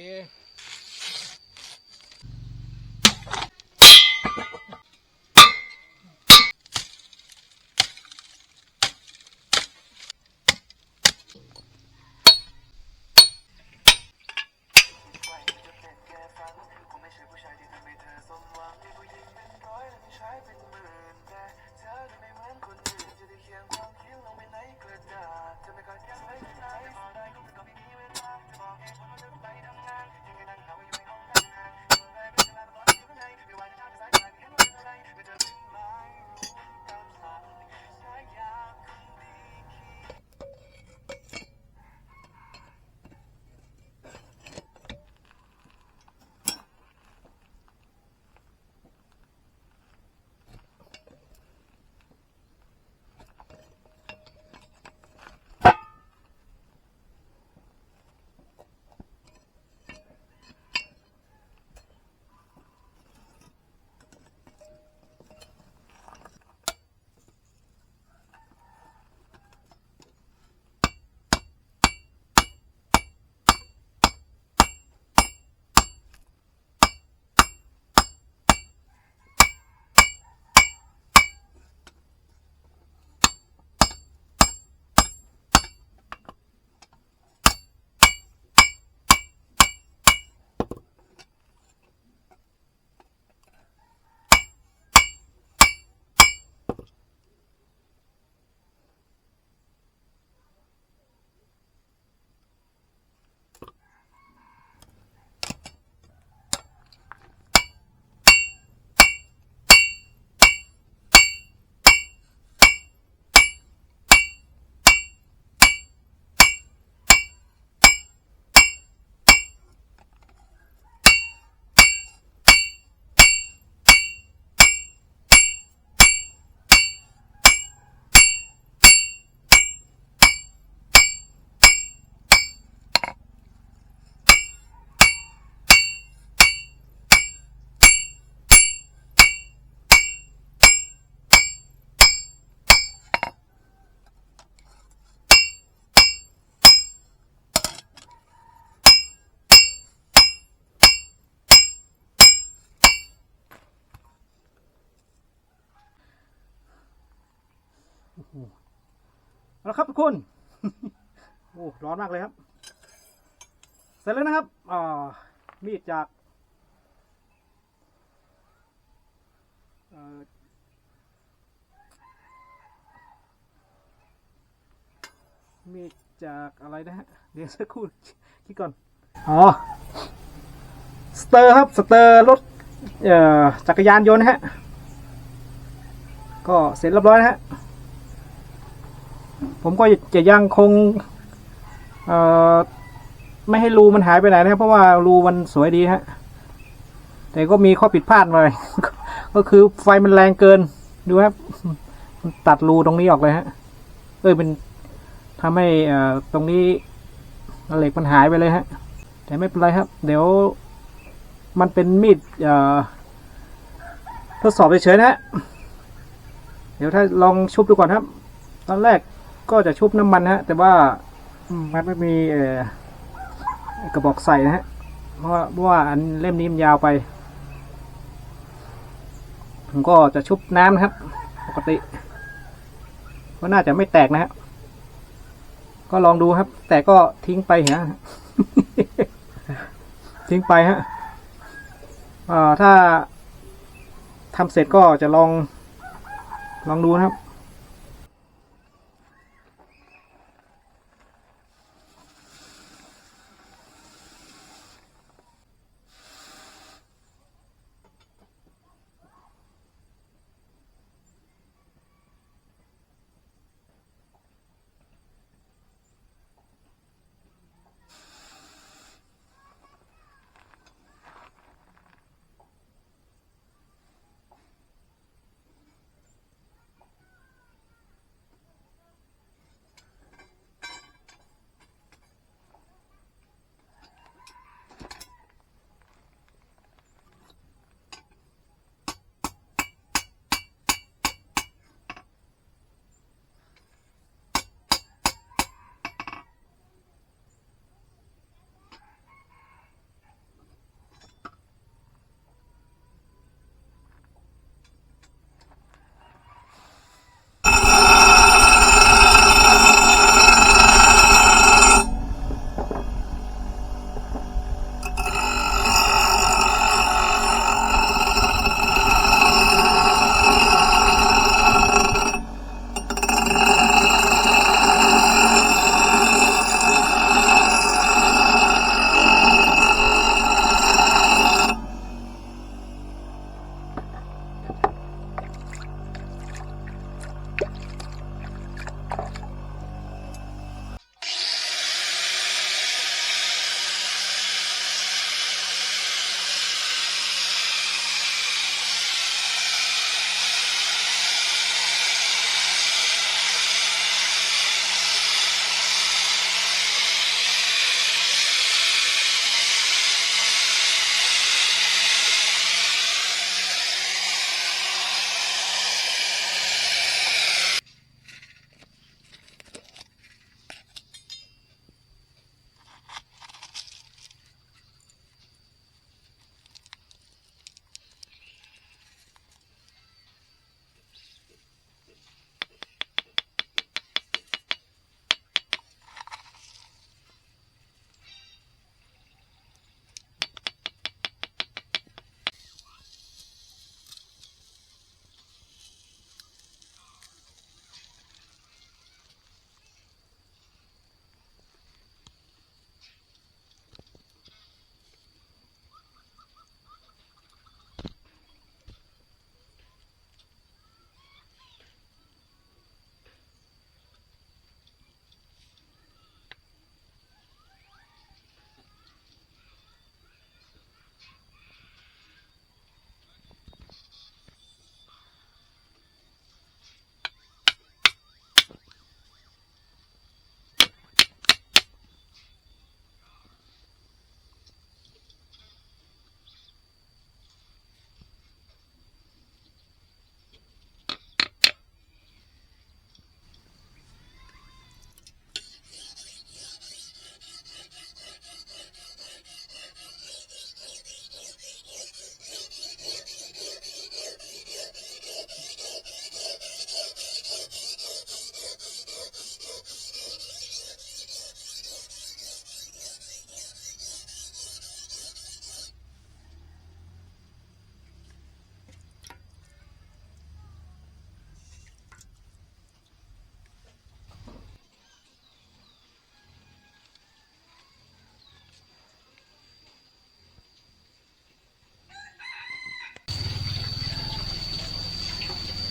છે. เอาละครับทุกคนโอ้ร้อนมากเลยครับ เสร็จแล้วนะครับมีดจากมีดจากอะไรนะฮะเดี๋ยวสักครู่คิดก่อน อ๋อ สเตอร์ครับ สเตอร์รถจักรยานยนต์นะฮะ ก็เสร็จเรียบร้อยนะฮะ ผมก็จะยังคงไม่ให้รูมันหายไปไหนนะครับเพราะว่ารูมันสวยดีฮะ แต่ก็มีข้อผิดพลาดหน่อยก็คือไฟมันแรงเกิน ดูครับมันตัดรูตรงนี้ออกเลยฮะ เอ้ยมันทำให้ตรงนี้เหล็กมันหายไปเลยฮะ แต่ไม่เป็นไรครับ เดี๋ยวมันเป็นมีดทดสอบเฉยๆนะฮะเดี๋ยวถ้าลองชุบดูก่อนครับ ตอนแรก ก็จะชุบน้ำมันนะฮะ แต่ว่ามันไม่มีกระบอกใส่นะฮะเพราะว่าเพราะว่าอันเล่มนี้มันยาวไป ผมก็จะชุบน้ำนะครับ ปกติ ก็น่าจะไม่แตกนะฮะ ก็ลองดูครับ แต่ก็ทิ้งไปฮะทิ้งไปฮะถ้าทำเสร็จก็จะลองลองดูนะครับ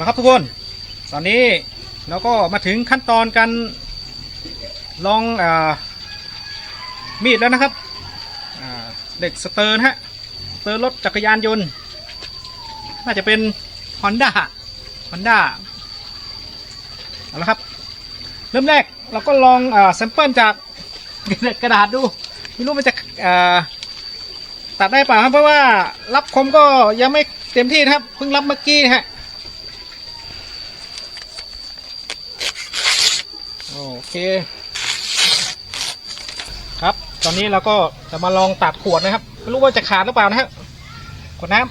นะครับทุกคน ตอนนี้เราก็มาถึงขั้นตอนการลองอมีดแล้วนะครับเด็กสเตอร์นะฮะสเตอร์รถจักรยานยนต์ น่าจะเป็น Honda Honda เอาละครับ เริ่มแรกเราก็ลองแซมเปิลจากกระดาษดู ไม่รู้มันจะตัดได้เปล่าครับ เพราะว่ารับคมก็ยังไม่เต็มที่นะครับ เพิ่งรับเมื่อกี้นะฮะ โอเค ครับ ตอนนี้เราก็จะมาลองตัดขวดนะครับ ไม่รู้ว่าจะขาดหรือเปล่านะครับขวดน้ำ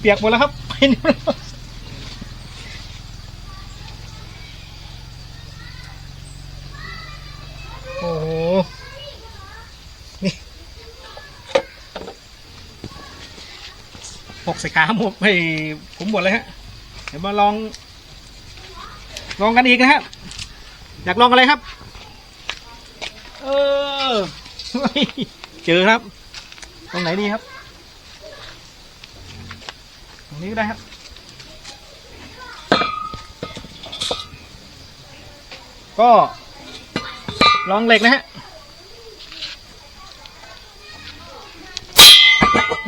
เปียกหมดแล้วครับไปนี่หมดแล้วโอ้โห นี่หกใส่ขาหมดไปผมหมดเลยฮะ เดี๋ยวมาลอง ลองกันอีกนะฮะ อยากลองอะไรครับ เออ เจอครับ ตรงไหนดีครับ ตรงนี้ก็ได้ครับก็ลองเหล็กนะฮะ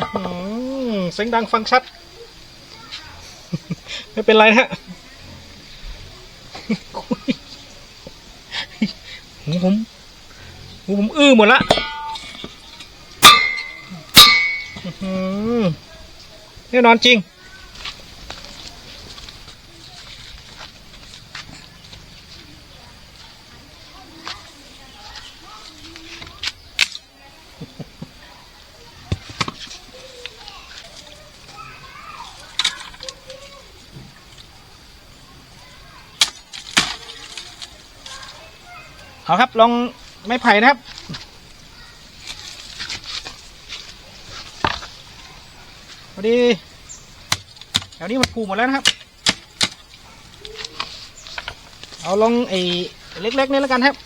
อื้อหือ เสียงดังฟังชัด ไม่เป็นไรนะฮะหูผมหูผมอื้อหมดละอื้อหือแน่นอนจริง เอาครับลองไม้ไผ่นะครับ พอดีแถวนี้มันปูหมดแล้วนะครับ เอาลองไอ้เล็กๆนี่แล้วกันครับ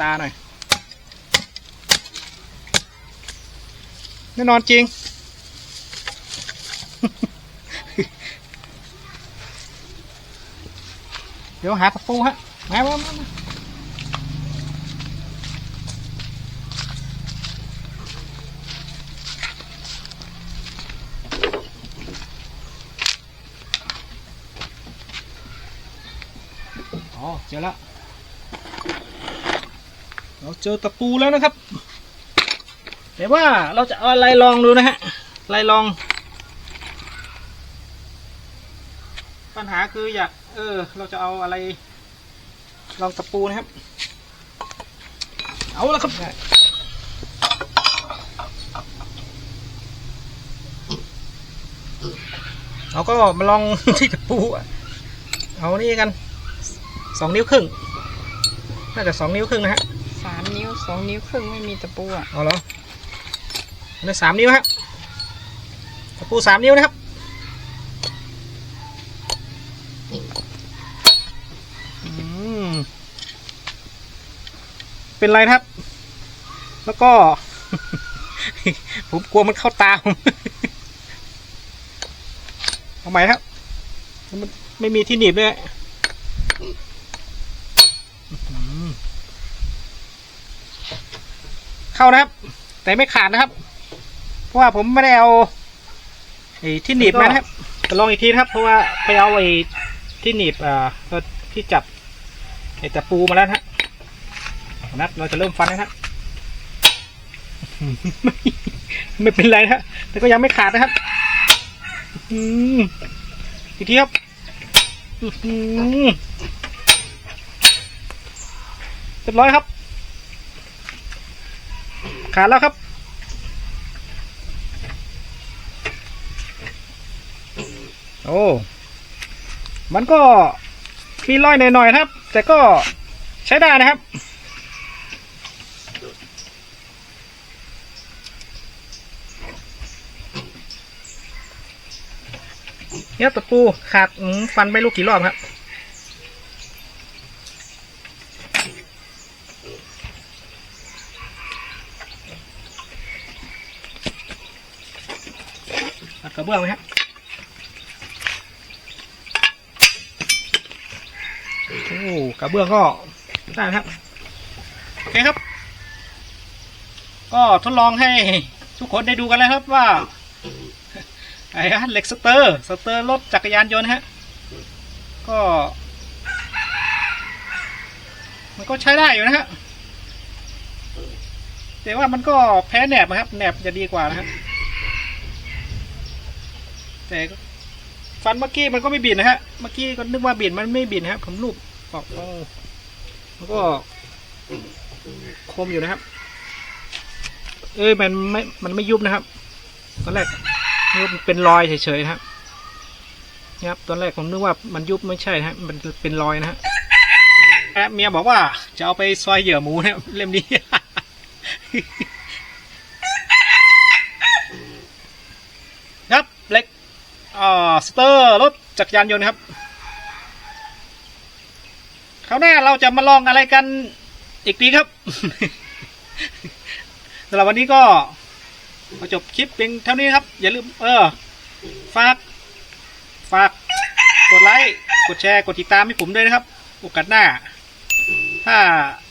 ตาหน่อย แน่นอนจริงเดี๋ยวหาตะปูฮะมามามามาอ๋อเจอแล้วเราเจอตะปูแล้วนะครับ แต่ว่าเราจะเอาอะไรลองดูนะฮะอะไรลอง ปัญหาคืออยากเออ เราจะเอาอะไร ลองตะปูนะครับ เอาละครับเราก็มาลองที่ตะปูอะเอานี่กันสองนิ้วครึ่งน่าจะสองนิ้วครึ่งนะฮะสามนิ้วสองนิ้วครึ่งไม่มีตะปูอะเอาเหรอ อันสามนิ้วครับตะปูสามนิ้วนะครับเป็นไรครับ แล้วก็ ผมกลัวมันเข้าตาผมเอาใหม่ครับ มันไม่มีที่หนีบเลยอื้อหือเข้านะครับ แต่ไม่ขาดนะครับ เพราะว่าผมไม่ได้เอาไอ้ที่หนีบมานะครับจะลองอีกทีนะครับ เพราะว่าไปเอาไอ้ที่หนีบอ่าที่จับไอ้ตะปูมาแล้วนะฮะนะครับเราจะเริ่มฟันนะครับไม่เป็นไรนะแต่ก็ยังไม่ขาดนะครับอืมอีกทีครับอื้อหือเรียบร้อยครับ ขาดแล้วครับ โอ้ มันก็มีรอยหน่อยๆครับ แต่ก็ใช้ได้นะครับ เนี่ยตะปูขาดฟันไม่รู้กี่รอบครับกระเบื้องไหมครับ กระเบื้องก็ได้นะครับโอเคครับ ก็ทดลองให้ทุกคนได้ดูกันแล้วครับว่าไอ้ฮะเหล็กสเตอร์สเตอร์รถจักรยานยนต์ฮะก็ มันก็ใช้ได้อยู่นะฮะแต่ว่ามันก็แพ้แหนบนะครับแหนบจะดีกว่านะฮะแต่ฟันเมื่อกี้มันก็ไม่บินนะฮะเมื่อกี้ก็นึกว่าบินมันไม่บินนะฮะผมรูป ออกโอ้มันก็คมอยู่นะครับ เอ้ยมันไม่ มันไม่ยุบนะครับ ตอนแรกนึกว่มันเป็นรอยเฉยๆนะครับนี่ครับตอนแรกผมนึกว่ามันยุบไม่ใช่นะฮะมันเป็นรอยนะฮะแอบเมียบอกว่าจะเอาไปซอยเหยื่อหมูนะเล่มนี้ครับเล็กอ่าสเตอร์รถจักรยานยนต์ครับ คราวหน้าเราจะมาลองอะไรกันอีกทีครับสำหรับวันนี้ก็มาจบคลิปเพียงเท่านี้ครับ อย่าลืมเออ ฝาก ฝาก กดไลค์ กดแชร์ กดติดตามให้ผมด้วยนะครับ โอกาสหน้า ถ้า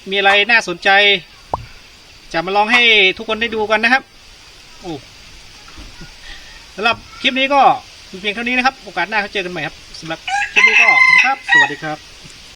มีอะไรน่าสนใจ จะมาลองให้ทุกคนได้ดูกันนะครับ โอ้สำหรับคลิปนี้ก็เพียงเท่านี้นะครับ โอกาสหน้าเขาเจอกันใหม่ครับสำหรับคลิปนี้ก็ครับ สวัสดีครับ